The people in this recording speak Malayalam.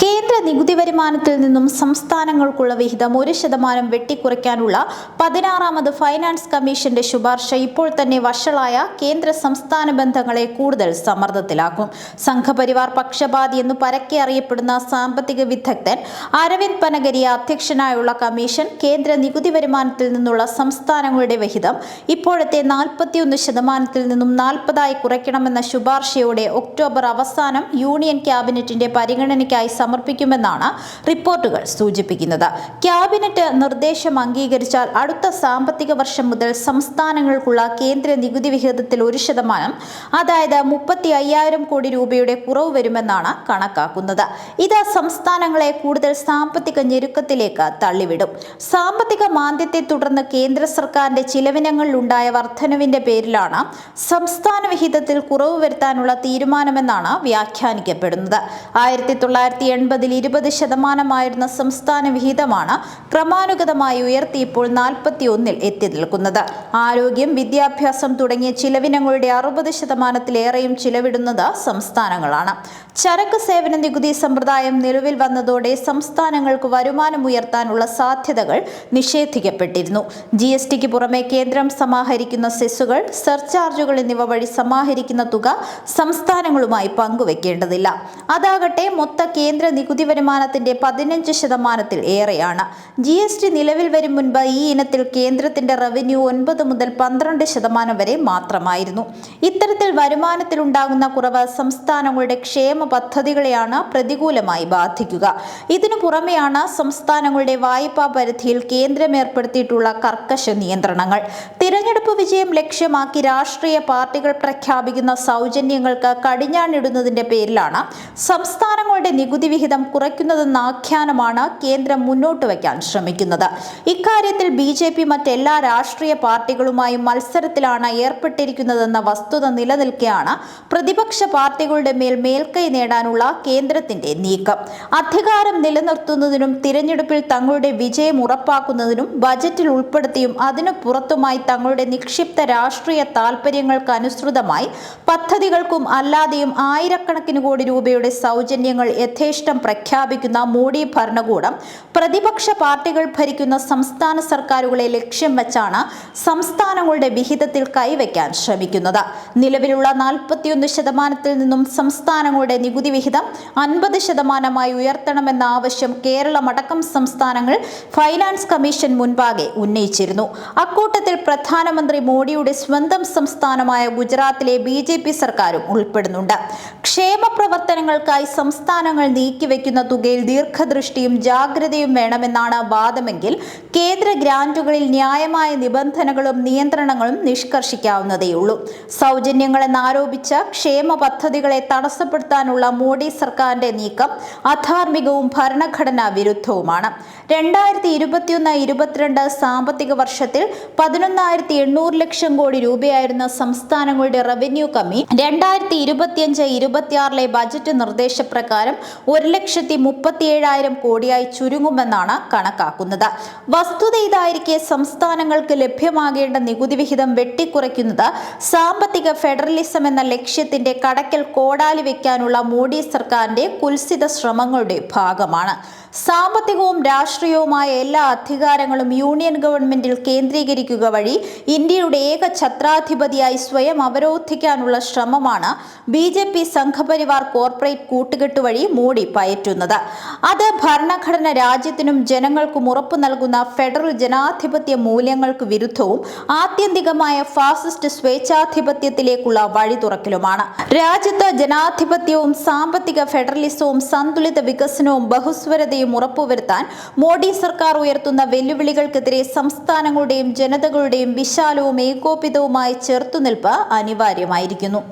കേന്ദ്ര നികുതി വരുമാനത്തിൽ നിന്നും സംസ്ഥാനങ്ങൾക്കുള്ള വിഹിതം ഒരു ശതമാനം വെട്ടിക്കുറയ്ക്കാനുള്ള പതിനാറാമത് ഫൈനാൻസ് കമ്മീഷന്റെ ശുപാർശ ഇപ്പോൾ തന്നെ വഷളായ കേന്ദ്ര സംസ്ഥാന ബന്ധങ്ങളെ കൂടുതൽ സമ്മർദ്ദത്തിലാക്കും. സംഘപരിവാർ പക്ഷപാതി എന്ന് പരക്കെ അറിയപ്പെടുന്ന സാമ്പത്തിക വിദഗ്ധൻ അരവിന്ദ് പനഗരിയ അധ്യക്ഷനായുള്ള കമ്മീഷൻ കേന്ദ്ര നികുതി വരുമാനത്തിൽ നിന്നുള്ള സംസ്ഥാനങ്ങളുടെ വിഹിതം ഇപ്പോഴത്തെ നാൽപ്പത്തിയൊന്ന് ശതമാനത്തിൽ നിന്നും നാൽപ്പതായി കുറയ്ക്കണമെന്ന ശുപാർശയോടെ ഒക്ടോബർ അവസാനം യൂണിയൻ ക്യാബിനറ്റിന്റെ പരിഗണനയ്ക്കായി സമർപ്പിക്കുമെന്നാണ് റിപ്പോർട്ടുകൾ സൂചിപ്പിക്കുന്നത്. ക്യാബിനറ്റ് നിർദ്ദേശം അംഗീകരിച്ചാൽ അടുത്ത സാമ്പത്തിക വർഷം മുതൽ സംസ്ഥാനങ്ങൾക്കുള്ള കേന്ദ്ര നികുതി വിഹിതത്തിൽ ഒരു ശതമാനം അതായത് മുപ്പത്തി അയ്യായിരം കോടി രൂപയുടെ കുറവ് വരുമെന്നാണ് കണക്കാക്കുന്നത്. ഇത് സംസ്ഥാനങ്ങളെ കൂടുതൽ സാമ്പത്തിക ഞെരുക്കത്തിലേക്ക് തള്ളിവിടും. സാമ്പത്തിക മാന്ദ്യത്തെ തുടർന്ന് കേന്ദ്ര സർക്കാരിന്റെ ചിലവിനങ്ങളിലുണ്ടായ വർധനവിന്റെ പേരിലാണ് സംസ്ഥാന വിഹിതത്തിൽ കുറവ് വരുത്താനുള്ള തീരുമാനമെന്നാണ് വ്യാഖ്യാനിക്കപ്പെടുന്നത്. ആയിരത്തി തൊള്ളായിരത്തി എൺപതിൽ ഇരുപത് ശതമാനമായിരുന്ന സംസ്ഥാന വിഹിതമാണ് ക്രമാനുഗതമായി ഉയർത്തി ഇപ്പോൾ നാൽപ്പത്തി എത്തി നിൽക്കുന്നത്. ആരോഗ്യം വിദ്യാഭ്യാസം തുടങ്ങിയ ചിലവിനങ്ങളുടെ അറുപത് ശതമാനത്തിലേറെയും ചിലവിടുന്നത് സംസ്ഥാനങ്ങളാണ്. ചരക്ക് സേവന നികുതി സമ്പ്രദായം നിലവിൽ വന്നതോടെ സംസ്ഥാനങ്ങൾക്ക് വരുമാനം ഉയർത്താനുള്ള സാധ്യതകൾ നിഷേധിക്കപ്പെട്ടിരുന്നു. ജി എസ് ടിക്ക് പുറമെ കേന്ദ്രം സമാഹരിക്കുന്ന സെസ്സുകൾ സർചാർജുകൾ എന്നിവ വഴി സമാഹരിക്കുന്ന തുക സംസ്ഥാനങ്ങളുമായി പങ്കുവെക്കേണ്ടതില്ല. അതാകട്ടെ മൊത്ത കേന്ദ്ര നികുതി വരുമാനത്തിന്റെ പതിനഞ്ച് ശതമാനത്തിൽ ഏറെയാണ്. ജി എസ് ടി നിലവിൽ വരും മുൻപ് ഈ ഇനത്തിൽ കേന്ദ്രത്തിന്റെ റവന്യൂ ഒൻപത് മുതൽ പന്ത്രണ്ട് ശതമാനം വരെ മാത്രമായിരുന്നു. ഇത്തരത്തിൽ വരുമാനത്തിൽ ഉണ്ടാകുന്ന കുറവ് സംസ്ഥാനങ്ങളുടെ ക്ഷേമ പദ്ധതികളെയാണ് പ്രതികൂലമായി ബാധിക്കുക. ഇതിനു പുറമെയാണ് സംസ്ഥാനങ്ങളുടെ വായ്പാ പരിധിയിൽ കേന്ദ്രം ഏർപ്പെടുത്തിയിട്ടുള്ള കർക്കശ നിയന്ത്രണങ്ങൾ. തിരഞ്ഞെടുപ്പ് വിജയം ലക്ഷ്യമാക്കി രാഷ്ട്രീയ പാർട്ടികൾ പ്രഖ്യാപിക്കുന്ന സൗജന്യങ്ങൾക്ക് കടിഞ്ഞാണിടുന്നതിന്റെ പേരിലാണ് സംസ്ഥാനങ്ങളുടെ നികുതി വിഹിതം കുറയ്ക്കുന്നതെന്ന ആഖ്യാനമാണ് കേന്ദ്രം മുന്നോട്ട് വയ്ക്കാൻ ശ്രമിക്കുന്നത്. ഇക്കാര്യത്തിൽ ബി ജെ പി മറ്റെല്ലാ രാഷ്ട്രീയ പാർട്ടികളുമായും മത്സരത്തിലാണ് ഏർപ്പെട്ടിരിക്കുന്നതെന്ന വസ്തുത നിലനിൽക്കെയാണ് പ്രതിപക്ഷ പാർട്ടികളുടെ മേൽ മേൽക്കൈ നേടാനുള്ള കേന്ദ്രത്തിന്റെ നീക്കം. അധികാരം നിലനിർത്തുന്നതിനും തിരഞ്ഞെടുപ്പിൽ തങ്ങളുടെ വിജയം ഉറപ്പാക്കുന്നതിനും ബജറ്റിൽ ഉൾപ്പെടുത്തിയും അതിനു പുറത്തുമായി തങ്ങളുടെ നിക്ഷിപ്ത രാഷ്ട്രീയ താൽപര്യങ്ങൾക്ക് അനുസൃതമായി പദ്ധതികൾക്കും അല്ലാതെയും ആയിരക്കണക്കിന് കോടി രൂപയുടെ സൗജന്യങ്ങൾ യഥേഷ്ടം പ്രഖ്യാപിക്കുന്ന മോഡി ഭരണകൂടം പ്രതിപക്ഷ പാർട്ടികൾ ഭരിക്കുന്ന സംസ്ഥാന സർക്കാരുകളെ ലക്ഷ്യം വെച്ചാണ് സംസ്ഥാനങ്ങളുടെ വിഹിതത്തിൽ കൈവയ്ക്കാൻ ശ്രമിക്കുന്നത്. നിലവിലുള്ള നാൽപ്പത്തിയൊന്ന് ശതമാനത്തിൽ നിന്നും സംസ്ഥാനങ്ങളുടെ നികുതി വിഹിതം അൻപത് ശതമാനമായി ഉയർത്തണമെന്ന ആവശ്യം കേരളമടക്കം സംസ്ഥാനങ്ങൾ ഫൈനാൻസ് കമ്മീഷൻ മുൻപാകെ ഉന്നയിച്ചിരുന്നു. അക്കൂട്ടത്തിൽ പ്രധാനമന്ത്രി മോഡിയുടെ സ്വന്തം സംസ്ഥാനമായ ഗുജറാത്തിലെ ബി സർക്കാരും ഉൾപ്പെടുന്നുണ്ട്. ക്ഷേമ പ്രവർത്തനങ്ങൾക്കായി സംസ്ഥാനങ്ങൾ നീക്കിവെക്കുന്ന തുകയിൽ ദീർഘദൃഷ്ടിയും ജാഗ്രതയും വേണമെന്നാണ് വാദമെങ്കിൽ കേന്ദ്ര ഗ്രാന്റുകളിൽ ന്യായമായ നിബന്ധനകളും നിയന്ത്രണങ്ങളും നിഷ്കർഷിക്കാവുന്നതേയുള്ളൂ. സൗജന്യങ്ങളെന്നാരോപിച്ച ക്ഷേമ പദ്ധതികളെ തടസ്സപ്പെടുത്താനുള്ള മോഡി സർക്കാരിന്റെ നീക്കം അധാർമികവും ഭരണഘടനാ വിരുദ്ധവുമാണ്. രണ്ടായിരത്തി ഇരുപത്തിയൊന്ന് ഇരുപത്തിരണ്ട് സാമ്പത്തിക വർഷത്തിൽ പതിനൊന്നായിരത്തി എണ്ണൂറ് ലക്ഷം കോടി രൂപയായിരുന്ന സംസ്ഥാനങ്ങളുടെ റവന്യൂ കമ്മി രണ്ടായിരത്തി ഇരുപത്തിയഞ്ച് ഇരുപത്തിയാറിലെ ബജറ്റ് നിർദ്ദേശപ്രകാരം ഒരു ലക്ഷത്തി മുപ്പത്തിയേഴായിരം കോടിയായി ചുരുങ്ങുമെന്നാണ് കണക്കാക്കുന്നത്. വസ്തുത ഇതായിരിക്കെ സംസ്ഥാനങ്ങൾക്ക് ലഭ്യമാകേണ്ട നികുതി വിഹിതം വെട്ടിക്കുറയ്ക്കുന്നത് സാമ്പത്തിക ഫെഡറലിസം എന്ന ലക്ഷ്യത്തിന്റെ കടക്കൽ കോടാലി വെക്കാനുള്ള മോഡി സർക്കാരിന്റെ കുൽസിത ശ്രമങ്ങളുടെ ഭാഗമാണ്. സാമ്പത്തികവും രാഷ്ട്രീയവുമായ എല്ലാ അധികാരങ്ങളും യൂണിയൻ ഗവൺമെന്റിൽ കേന്ദ്രീകരിക്കുക വഴി ഇന്ത്യയുടെ ഏക ഛത്രാധിപതിയായി സ്വയം അവരോധിക്കാനുള്ള ശ്രമമാണ് B J P Sangh Parivar corporate കൂട്ടുകെട്ട് വഴി മോഡി പയറ്റുന്നത്. അത് ഭരണഘടന രാജ്യത്തിനും ജനങ്ങൾക്കും ഉറപ്പു നൽകുന്ന ഫെഡറൽ ജനാധിപത്യ മൂല്യങ്ങൾക്ക് വിരുദ്ധവും ആത്യന്തികമായ ഫാസിസ്റ്റ് സ്വേച്ഛാധിപത്യത്തിലേക്കുള്ള വഴി തുറക്കലുമാണ് രാജ്യത്ത് ജനാധിപത്യവും സാമ്പത്തിക ഫെഡറലിസവും സന്തുലിത വികസനവും ബഹുസ്വരതയും ഉറപ്പുവരുത്താൻ മോഡി സർക്കാർ ഉയർത്തുന്ന വെല്ലുവിളികൾക്കെതിരെ സംസ്ഥാനങ്ങളുടെയും ജനതകളുടെയും വിശാലവും ഏകോപിതവുമായ ചെറുത്തുനിൽപ്പ് അനിവാര്യമായിരിക്കുന്നു.